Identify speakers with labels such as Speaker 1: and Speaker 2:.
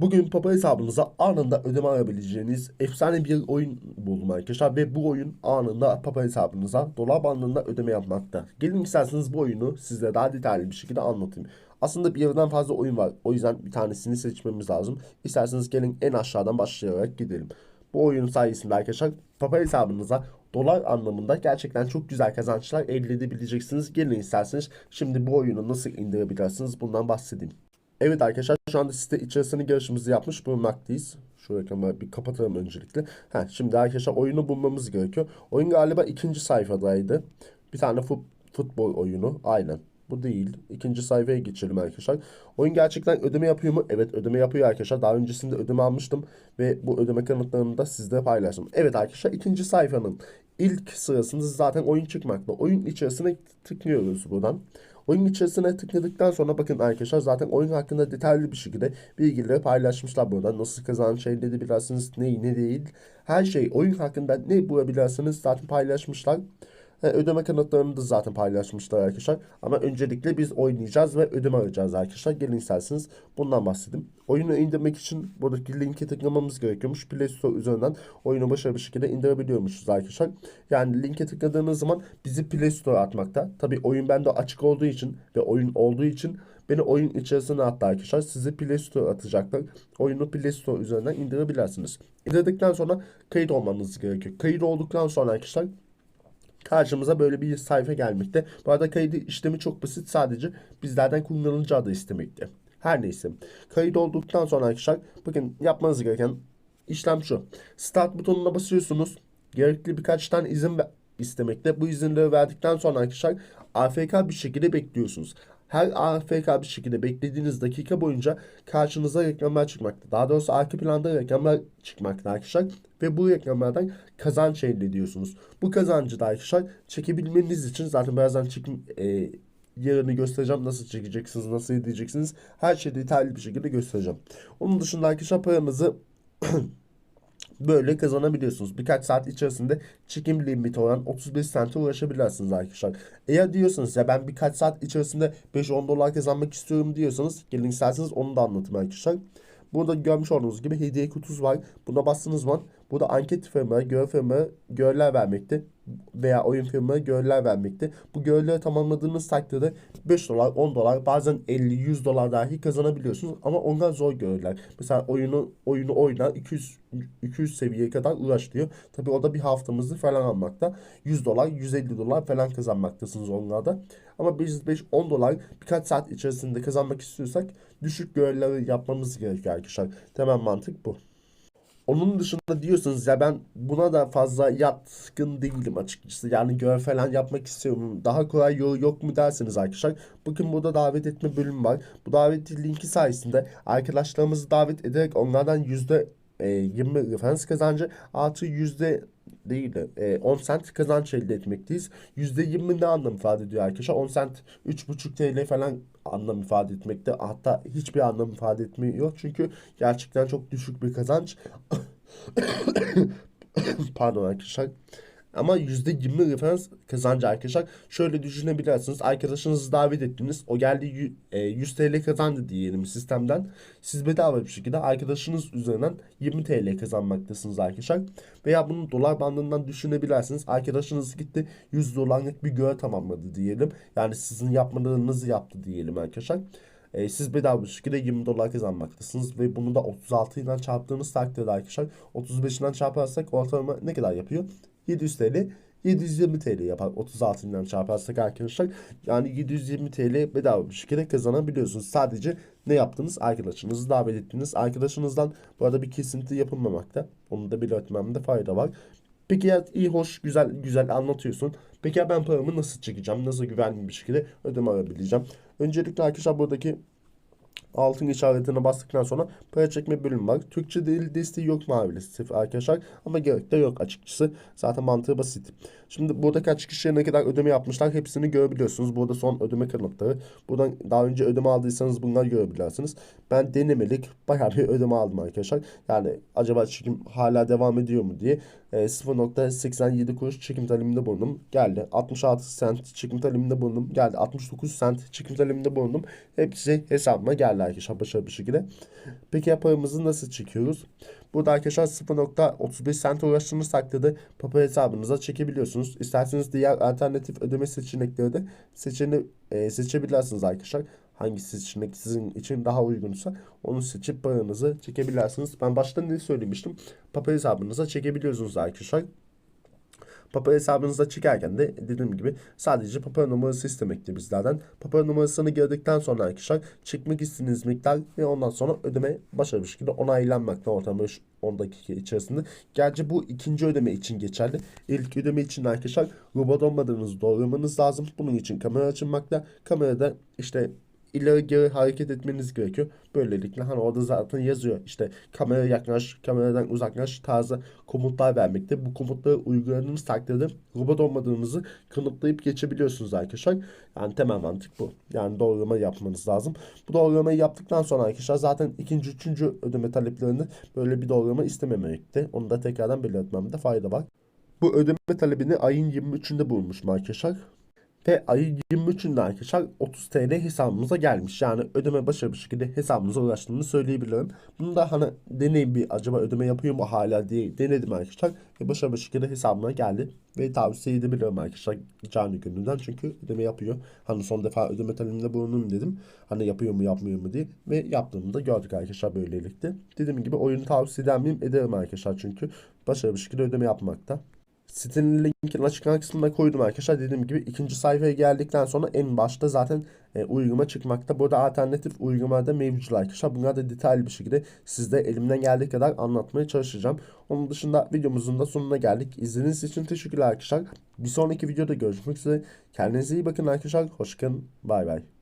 Speaker 1: Bugün Papa hesabınıza anında ödeme alabileceğiniz efsane bir oyun buldum arkadaşlar ve bu oyun anında Papa hesabınıza dolar bandında ödeme yapmakta. Gelin isterseniz bu oyunu size daha detaylı bir şekilde anlatayım. Aslında bir yerden fazla oyun var. O yüzden bir tanesini seçmemiz lazım. İsterseniz gelin en aşağıdan başlayarak gidelim. Bu oyun sayesinde arkadaşlar Papa hesabınıza dolar anlamında gerçekten çok güzel kazançlar elde edebileceksiniz. Gelin isterseniz şimdi bu oyunu nasıl indirebilirsiniz bundan bahsedeyim. Evet arkadaşlar şu anda site içerisinde girişimizi yapmış bulunmaktayız. Şu ekranı bir kapatalım öncelikle. Heh, şimdi arkadaşlar oyunu bulmamız gerekiyor. Oyun galiba ikinci sayfadaydı. Bir tane fut, futbol oyunu. Aynen. Bu değil. İkinci sayfaya geçelim arkadaşlar. Oyun gerçekten ödeme yapıyor mu? Evet ödeme yapıyor arkadaşlar. Daha öncesinde ödeme almıştım. Ve bu ödeme kanıtlarını da sizle paylaştım. Evet arkadaşlar ikinci sayfanın ilk sırasında zaten oyun çıkmakta. Oyun içerisine tıklıyoruz buradan. Oyun içerisine tıkladıktan sonra bakın arkadaşlar zaten oyun hakkında detaylı bir şekilde bilgileri paylaşmışlar burada. Nasıl kazanç elde edebilirsiniz, ne ne değil. Her şey oyun hakkında ne bulabilirsiniz zaten paylaşmışlar. He, ödeme kanıtlarını da zaten paylaşmışlar arkadaşlar. Ama öncelikle biz oynayacağız ve ödeme alacağız arkadaşlar. Gelin isterseniz bundan bahsedeyim. Oyunu indirmek için buradaki linki tıklamamız gerekiyormuş. Play Store üzerinden oyunu başarılı bir şekilde indirebiliyormuşuz arkadaşlar. Yani linke tıkladığınız zaman bizi Play Store atmakta. Tabi oyun bende açık olduğu için ve oyun olduğu için beni oyun içerisine attı arkadaşlar. Sizi Play Store atacaklar. Oyunu Play Store üzerinden indirebilirsiniz. İndirdikten sonra kayıt olmanız gerekiyor. Kayıt olduktan sonra arkadaşlar karşımıza böyle bir sayfa gelmekte. Bu arada kayıt işlemi çok basit. Sadece bizlerden kullanıcı adı istemekte. Her neyse. Kayıt olduktan sonra arkadaşlar bakın yapmanız gereken işlem şu. Start butonuna basıyorsunuz. Gerekli birkaç tane izin istemekte. Bu izinleri verdikten sonra arkadaşlar AFK bir şekilde bekliyorsunuz. Her AFK bir şekilde beklediğiniz dakika boyunca karşınıza reklamlar çıkmakta. Daha doğrusu arka planda reklamlar çıkmakta arkadaşlar. Ve bu reklamlardan kazanç elde ediyorsunuz. Bu kazancı da arkadaşlar çekebilmeniz için zaten birazdan çekim e, yerini göstereceğim. Nasıl çekeceksiniz, nasıl edeceksiniz. Her şeyi detaylı bir şekilde göstereceğim. Onun dışında arkadaşlar paranızı böyle kazanabiliyorsunuz. Birkaç saat içerisinde çekim limiti olan 35 sente ulaşabilirsiniz arkadaşlar. Eğer diyorsanız ya ben birkaç saat içerisinde 5-10 dolar kazanmak istiyorum diyorsanız gelin isterseniz onu da anlatayım arkadaşlar. Burada görmüş olduğunuz gibi hediye kutusu var. Buna bastığınız zaman burada anket firma, görev firma görevler vermekte veya oyun firma görevler vermekte. Bu görevleri tamamladığınız takdirde 5 dolar, 10 dolar, bazen 50, 100 dolar dahi kazanabiliyorsunuz. Ama onlar zor görevler. Mesela oyunu oyunu oyna 200 200 seviyeye kadar uğraş diyor. Tabi o da bir haftamızı falan almakta. 100 dolar, 150 dolar falan kazanmaktasınız onlarda. Ama biz 5-10 dolar birkaç saat içerisinde kazanmak istiyorsak düşük görevleri yapmamız gerekiyor arkadaşlar. Temel mantık bu. Onun dışında diyorsanız ya ben buna da fazla yatkın değilim açıkçası. Yani görev falan yapmak istiyorum. Daha kolay yolu yok mu derseniz arkadaşlar. Bakın burada davet etme bölümü var. Bu davet linki sayesinde arkadaşlarımızı davet ederek onlardan yüzde 20 e, referans kazancı artı yüzde değil de 10 sent kazanç elde etmekteyiz. %20 ne anlam ifade ediyor arkadaşlar? 10 sent 3,5 TL falan anlam ifade etmekte. Hatta hiçbir anlam ifade etmiyor. Çünkü gerçekten çok düşük bir kazanç. Pardon arkadaşlar. Ama %20 referans kazancı arkadaşlar. Şöyle düşünebilirsiniz. Arkadaşınızı davet ettiniz. O geldi 100 e, TL kazandı diyelim sistemden. Siz bedava bir şekilde arkadaşınız üzerinden 20 TL kazanmaktasınız arkadaşlar. Veya bunu dolar bandından düşünebilirsiniz. Arkadaşınız gitti 100 dolarlık bir görev tamamladı diyelim. Yani sizin yapmalarınızı yaptı diyelim arkadaşlar. E, siz bedava bir şekilde 20 dolar kazanmaktasınız ve bunu da 36 ile çarptığınız takdirde arkadaşlar 35 ile çarparsak ortalama ne kadar yapıyor? 700 TL 720 TL yapar 36 ile çarparsak arkadaşlar. Yani 720 TL bedava bir şekilde kazanabiliyorsunuz. Sadece ne yaptınız? Arkadaşınızı davet ettiniz. Arkadaşınızdan bu arada bir kesinti yapılmamakta. Onu da belirtmemde fayda var. Peki ya iyi hoş güzel güzel anlatıyorsun. Peki ya ben paramı nasıl çekeceğim? Nasıl güvenli bir şekilde ödeme alabileceğim? Öncelikle arkadaşlar buradaki altın işaretine bastıktan sonra para çekme bölümü var. Türkçe dil desteği yok maalesef arkadaşlar. Ama gerek de yok açıkçası. Zaten mantığı basit. Şimdi burada kaç kişiye ne kadar ödeme yapmışlar hepsini görebiliyorsunuz. Burada son ödeme kanıtları. Buradan daha önce ödeme aldıysanız bunları görebilirsiniz. Ben denemelik bayağı bir ödeme aldım arkadaşlar. Yani acaba çekim hala devam ediyor mu diye. E, 0.87 kuruş çekim taliminde bulundum. Geldi. 66 sent çekim taliminde bulundum. Geldi. 69 sent çekim taliminde bulundum. Hepsi hesabıma geldi arkadaşlar başarılı bir şekilde. Peki paramızı nasıl çekiyoruz? Burada arkadaşlar 0.35 sent uğraştığınız takdirde Papa hesabınıza çekebiliyorsunuz. İsterseniz diğer alternatif ödeme seçenekleri de seçene, e, seçebilirsiniz arkadaşlar. Hangi seçenek sizin için daha uygunsa onu seçip paranızı çekebilirsiniz. Ben başta ne söylemiştim? Papa hesabınıza çekebiliyorsunuz arkadaşlar. Papa hesabınıza çekerken de dediğim gibi sadece Papa numarası istemekte bizlerden. Papa numarasını girdikten sonra arkadaşlar çekmek istediğiniz miktar ve ondan sonra ödeme başarılı bir şekilde onaylanmakta ortalama 10 dakika içerisinde. Gerçi bu ikinci ödeme için geçerli. İlk ödeme için arkadaşlar robot olmadığınızı doğrulamanız lazım. Bunun için kamera açılmakta. Kamerada işte ileri geri hareket etmeniz gerekiyor. Böylelikle hani orada zaten yazıyor işte kameraya yaklaş, kameradan uzaklaş tarzı komutlar vermekte. Bu komutları uyguladığınız takdirde robot olmadığınızı kanıtlayıp geçebiliyorsunuz arkadaşlar. Yani temel mantık bu. Yani doğrulama yapmanız lazım. Bu doğrulamayı yaptıktan sonra arkadaşlar zaten ikinci, üçüncü ödeme taleplerinde böyle bir doğrulama istememekte. Onu da tekrardan belirtmemde fayda var. Bu ödeme talebini ayın 23'ünde bulmuşum arkadaşlar. Ve ayın 23'ünde arkadaşlar 30 TL hesabımıza gelmiş. Yani ödeme başarılı bir şekilde hesabımıza ulaştığını söyleyebilirim. Bunu da hani deneyim bir acaba ödeme yapıyor mu hala diye denedim arkadaşlar. Ve başarılı bir şekilde hesabıma geldi. Ve tavsiye edebilirim arkadaşlar canı gönülden. Çünkü ödeme yapıyor. Hani son defa ödeme talebinde bulunayım dedim. Hani yapıyor mu yapmıyor mu diye. Ve yaptığımı da gördük arkadaşlar böylelikle. Dediğim gibi oyunu tavsiye eder miyim? Ederim arkadaşlar çünkü başarılı bir şekilde ödeme yapmakta. Sitenin linkini açıklama kısmına koydum arkadaşlar. Dediğim gibi ikinci sayfaya geldikten sonra en başta zaten e, uygulama çıkmakta. Burada alternatif uygulamalarda mevcut arkadaşlar. Bunları da detaylı bir şekilde sizde elimden geldiği kadar anlatmaya çalışacağım. Onun dışında videomuzun da sonuna geldik. İzlediğiniz için teşekkürler arkadaşlar. Bir sonraki videoda görüşmek üzere. Kendinize iyi bakın arkadaşlar. Hoşçakalın. Bay bay.